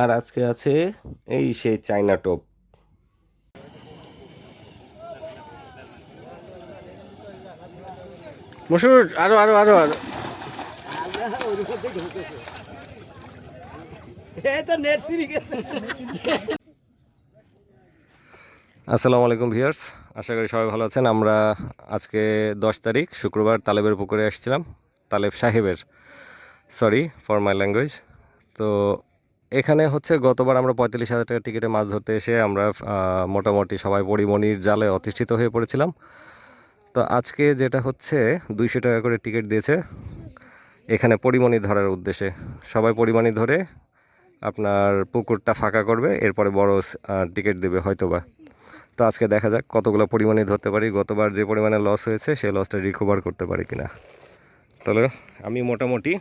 আর আজকে আছে এই সেই চাইনা টোপ। মসুর আরও আরও আরও আরও। আসসালামু আলাইকুম ভিউয়ার্স আশা করি সবাই ভালো আছেন। আমরা আজকে দশ তারিখ শুক্রবার তালেবের পুকুরে এসেছিলাম তালেব সাহেবের সরি ফর মাই ল্যাঙ্গুয়েজ তো এখানে হচ্ছে গতবার আমরা পঁয়তাল্লিশ হাজার টাকার টিকিটে মাছ ধরতে এসে আমরা মোটামুটি সবাই পরিমণির জালে অতিষ্ঠিত হয়ে পড়েছিলাম। তো আজকে যেটা হচ্ছে দুইশো টাকা করে টিকিট দিয়েছে এখানে পরিমণি ধরার উদ্দেশ্যে। সবাই পরিমণি ধরে আপনার পুকুরটা ফাঁকা করবে, এরপরে বড় টিকিট দেবে হয়তোবা। তো আজকে দেখা যাক কতগুলো পরিমাণে ধরতে পারি। গতবার যে পরিমাণে লস হয়েছে, সেই লসটা রিকভার করতে পারি কিনা। তাহলে আমি মোটামুটি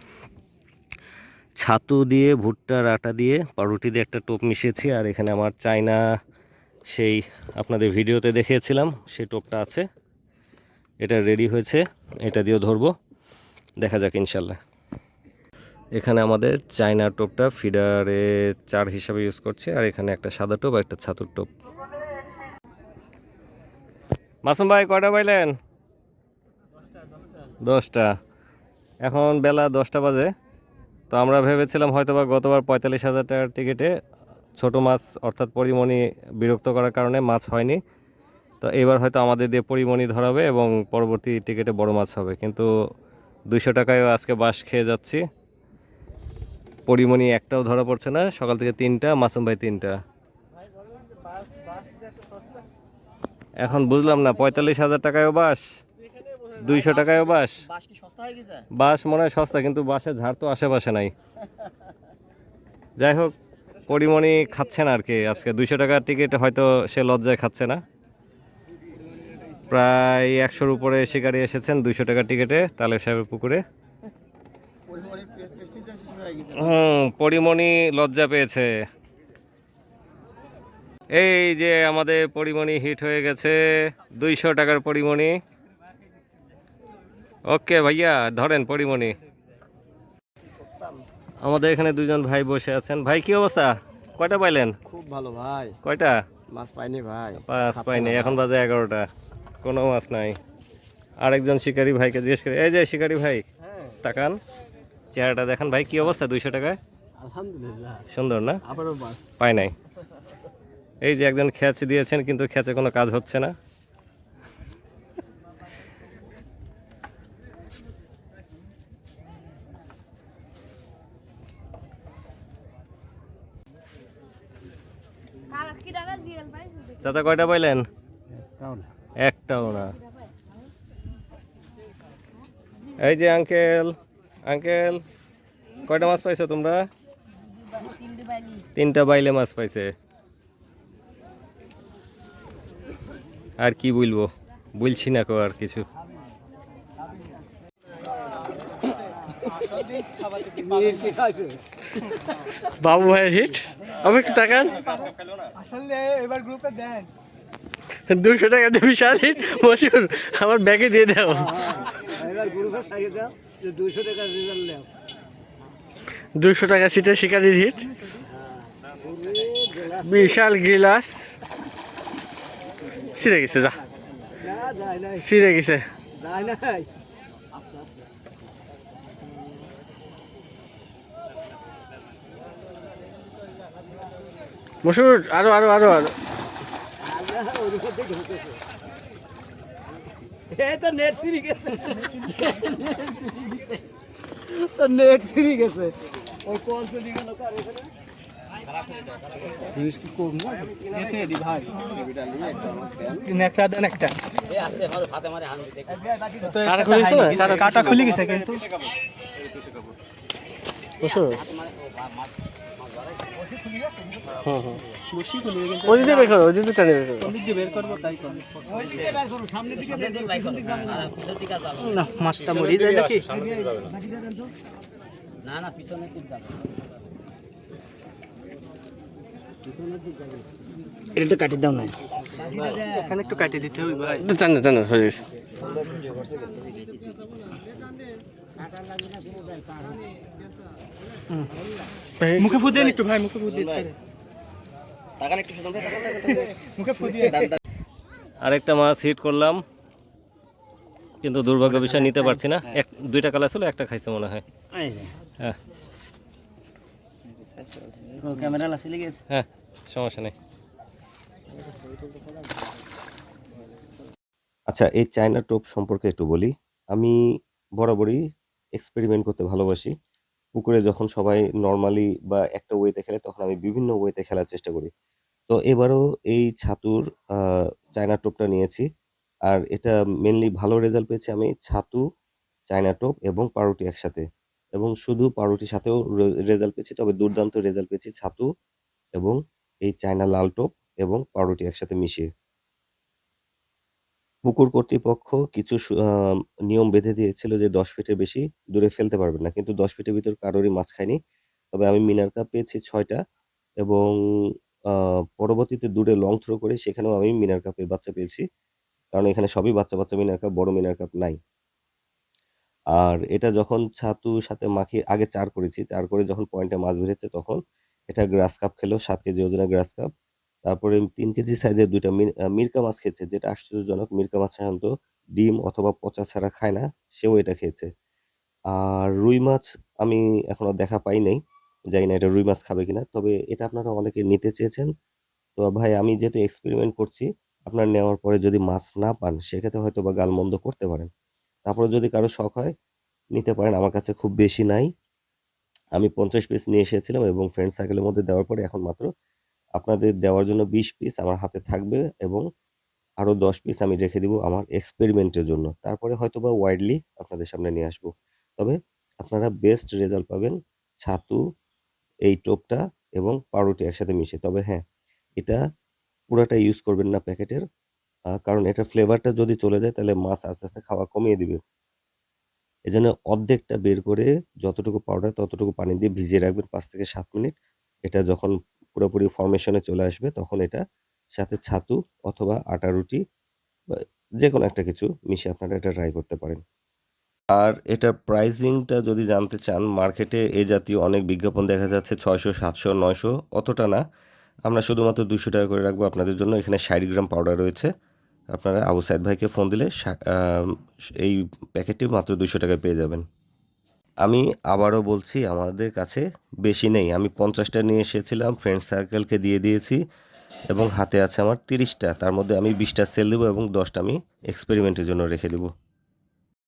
ছাতু দিয়ে ভুট্টার আটা দিয়ে, পাউরুটি দিয়ে একটা টোপ মিশিয়েছি। আর এখানে আমার চায়না, সেই আপনাদের ভিডিওতে দেখিয়েছিলাম, সেই টোপটা আছে। এটা রেডি হয়েছে, এটা দিয়েও ধরবো। দেখা যাক, ইনশাল্লাহ। এখানে আমাদের চায়না টোপটা ফিডারে চার হিসাবে ইউজ করছে, আর এখানে একটা সাদা টোপ আর একটা ছাতুর টোপ। মাসুম ভাই, কয়টা পাইলেন? দশটা। এখন বেলা দশটা বাজে। তো আমরা ভেবেছিলাম হয়তো বা গতবার পঁয়তাল্লিশ হাজার টাকার টিকিটে ছোটো মাছ, অর্থাৎ পরিমণি বিরক্ত করার কারণে মাছ হয়নি। তো এবার হয়তো আমাদের দিয়ে পরিমণি ধরাবে এবং পরবর্তী টিকিটে বড় মাছ হবে। কিন্তু দুইশো টাকায় আজকে বাস খেয়ে যাচ্ছি। পরিমণি একটাও ধরা পড়ছে না, সকাল থেকে তিনটা, মাসুম ভাই তিনটা। এখন বুঝলাম না, পঁয়তাল্লিশ হাজার টাকায়ও বাস দুইশো টাকায়ও বাস বাস মনে হয় সস্তা কিন্তু বাসের ঝাড় তো আশেপাশে নাই। যাই হোক পরিমণি খাচ্ছে না আর কি আজকে। দুইশো টাকার টিকিট হয়তো সে লজ্জায় খাচ্ছে না। প্রায় একশোর উপরে শিকারি এসেছেন দুইশো টাকার টিকিটে তালেব সাহেবের পুকুরে। হুম পরিমণি লজ্জা পেয়েছে। এই যে আমাদের পরিমণি হিট হয়ে গেছে দুইশো টাকার পরিমণি। ওকে ভাইয়া ধরেন পরিমণি। আমাদের এখানে দুজন ভাই বসে আছেন। ভাই কি অবস্থা? কয়টা পাইলেন? খুব ভালো ভাই। কয়টা? মাছ পাইনি ভাই। পাঁচ পাইনি এখন বাজে এগারোটা। কোনো মাছ নাই। আরেকজন শিকারি ভাইকে জিজ্ঞেস করি এই যে শিকারি ভাই তাকান। চেহারাটা দেখান। ভাই কি অবস্থা? দুইশো টাকায়? আলহামদুলিল্লাহ। সুন্দর না? পাই নাই। এই যে একজন খ্যাচ দিয়েছেন কিন্তু খ্যাচে কোনো কাজ হচ্ছে না। চাচা কয়টা পাইলেন? একটাও না। এই যে আঙ্কেল আঙ্কেল কয়টা মাছ পাইছো তোমরা? তিনটা বাইলে মাছ পাইছে। আর কি বলব? বলছি না কো আর কিছু। বাবু ভাই হিট আমি একটু তাকান। আসলে এবার গ্রুপে দেন। দুশো টাকা বিশাল হিট মশুর আমার ব্যাগে দিয়ে দাও। এবার গ্রুপে দাও যে দুশো টাকা রেজাল্ট নেও। দুশো টাকা সিটে শিকারির হিট বিশাল গিলাস। ছিঁড়ে গেছে যা। ছিঁড়ে গেছে। নাই আরও আরও আরও আরও তো নেট গেছে তো নেট ছিঁড়ে গেছে ওই কল চলে গেল কার এখানে জিনিস কি কম না না ওই দিকে বের করো ওই দিকে টানে বের করো। দিকে বের করব তাই করব না মাছটা মরে যায় নাকি? এটা কাটি দাও না। এখানে একটু কাটিয়ে দিতে হবে ভাই। টানে টানে হয়ে গেছে। মুখে ফু দেন একটু ভাই মুখে ফু দিয়ে তাকান একটু সুতরাং মুখে ফু দিয়ে আরেকটা মাছ হিট করলাম। কিন্তু দুর্ভাগ্য বিষয় নিতে পারছি না। এক দুইটা কালা ছিল একটা খাইছে মনে হয়। হ্যাঁ। ক্যামেরা লাসিলে গেছে। হ্যাঁ সমস্যা নেই। আচ্ছা এই চায়না টোপ সম্পর্কে একটু বলি। আমি বরাবরই এক্সপেরিমেন্ট করতে ভালোবাসি। পুকুরে যখন সবাই নর্মালি বা একটা ওয়েতে খেলে, তখন আমি বিভিন্ন ওয়েতে খেলার চেষ্টা করি। তো এবারও এই ছাতুর চায়না টোপটা নিয়েছি। আর এটা মেনলি ভালো রেজাল্ট পেয়েছি আমি ছাতু, চায়না টোপ এবং পাউরুটি একসাথে। এবং শুধু পাউরুটির সাথেও রেজাল্ট পেয়েছি, তবে দুর্দান্ত রেজাল্ট পেয়েছি ছাতু এবং এই চায়না লাল টোপ এবং পাউরুটি একসাথে মিশিয়ে। পুকুর কর্তৃপক্ষ কিছু নিয়ম বেঁধে দিয়েছিল যে দশ ফিটের বেশি দূরে ফেলতে পারবেন না। কিন্তু দশ ফিটের ভিতর কারোরই মাছ খায়নি। তবে আমি মিনার কাপ পেয়েছি ছয়টা এবং পরবর্তীতে দূরে লং থ্রো করে সেখানেও আমি মিনার কাপের বাচ্চা পেয়েছি। কারণ এখানে সবই বাচ্চা বাচ্চা মিনার কাপ বড় মিনার কাপ নাই। আর এটা যখন ছাতুর সাথে মাখিয়ে, আগে চার করেছি, চার করে যখন পয়েন্টে মাছ বেড়েছে তখন এটা গ্রাস কাপ খেলো, সাত কেজি ওজনের গ্রাস কাপ তারপরে তিন কেজি সাইজের দুইটা মিরকা মাছ খেয়েছে, যেটা আশ্চর্যজনক। মিরকা মাছ সাধারণত ডিম অথবা পচা ছাড়া খায় না, সেও এটা খেয়েছে। আর রুই মাছ আমি এখনও দেখা পাই নাই, জানি না এটা রুই মাছ খাবে কিনা, তবে এটা আপনারা অনেকে নিতে চেয়েছেন। তো ভাই, আমি যেহেতু এক্সপেরিমেন্ট করছি, আপনার নেওয়ার পরে যদি মাছ না পান, সেক্ষেত্রে হয়তো বা গালমন্দ করতে পারেন। তারপরে যদি কারও শখ হয়, নিতে পারেন, আমার কাছে খুব বেশি নাই। আমি পঞ্চাশ পিস নিয়ে এসেছিলাম এবং ফ্রেন্ড সার্কেলের মধ্যে দেওয়ার পরে এখন মাত্র আপনাদের দেওয়ার জন্য বিশ পিস আমার হাতে থাকবে এবং আরও দশ পিস আমি রেখে দিব আমার এক্সপেরিমেন্টের জন্য। তারপরে হয়তো বা ওয়াইডলি আপনাদের সামনে নিয়ে আসব। তবে আপনারা বেস্ট রেজাল্ট পাবেন ছাতু, এই টোপটা এবং পাউরুটি একসাথে মিশে তবে হ্যাঁ এটা পুরাটা ইউজ করবেন না প্যাকেটের কারণ এটা ফ্লেভারটা যদি চলে যায় তাহলে মাছ আস্তে আস্তে খাওয়া কমিয়ে দিবে। জন্য অর্ধেকটা বের করে যতটুকু পাউডার ততটুকু পানি দিয়ে ভিজিয়ে রাখবেন পাঁচ থেকে সাত মিনিট। এটা যখন পুরোপুরি ফর্মেশনে চলে আসবে, তখন এটা সাথে ছাতু অথবা আটা রুটি বা যে কোনো একটা কিছু মিশিয়ে আপনারা এটা ট্রাই করতে পারেন। আর এটার প্রাইজিংটা যদি জানতে চান মার্কেটে এ জাতীয় অনেক বিজ্ঞাপন দেখা যাচ্ছে ছয়শো, সাতশো, নয়শো, অতটা না। আমরা শুধুমাত্র দুশো টাকা করে রাখব আপনাদের জন্য। এখানে ষাট গ্রাম পাউডার রয়েছে। আপনারা আবু সাইদ ভাইকে ফোন দিলে এই প্যাকেটটি মাত্র দুশো টাকায় পেয়ে যাবেন। আমি আবারও বলছি, আমাদের কাছে বেশি নেই। আমি পঞ্চাশটা নিয়ে এসেছিলাম ফ্রেন্ড সার্কেলকে দিয়ে দিয়েছি এবং হাতে আছে আমার তিরিশটা। তার মধ্যে আমি বিশটা সেল দেবো এবং দশটা আমি এক্সপেরিমেন্টের জন্য রেখে দেবো।